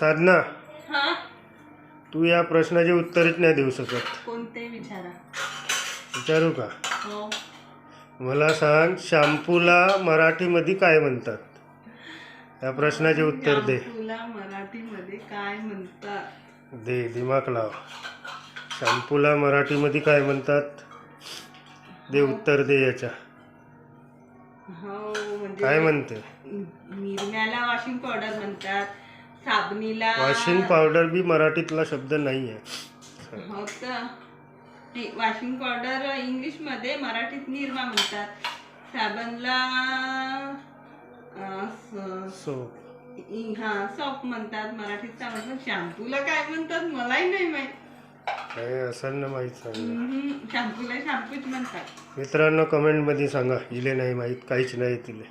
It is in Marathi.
साधना हा? तू या प्रश्नाचे उत्तरच नाही देऊ शकत. कोणते विचारा. विचारू का? हो. मला सांग शॅम्पूला मराठीमध्ये काय म्हणतात? या प्रश्नाचे उत्तर दे. तुला मराठीमध्ये काय म्हणतात? दे दिमाग लाव. शॅम्पूला मराठीमध्ये काय म्हणतात? दे उत्तर दे याच्या. हो म्हणजे काय म्हणते? निरम्याला वॉशिंग पावडर म्हणतात. साबणीला. वॉशिंग पावडर बी मराठीतला शब्द नाही आहे हो तर नाही वॉशिंग पावडर इंग्लिशमध्ये मराठीत निरमा म्हणतात. साबणला अं, स- सो इ- हा सॉप म्हणतात मराठीत. शॅम्पूला काय म्हणतात मलाही नाही माहीत. काय असेल ना माहीत सांग. शॅम्पूला शॅम्पूच म्हणतात. मित्रांनो कमेंटमध्ये सांगा. इले नाही माहीत काहीच नाही तिले.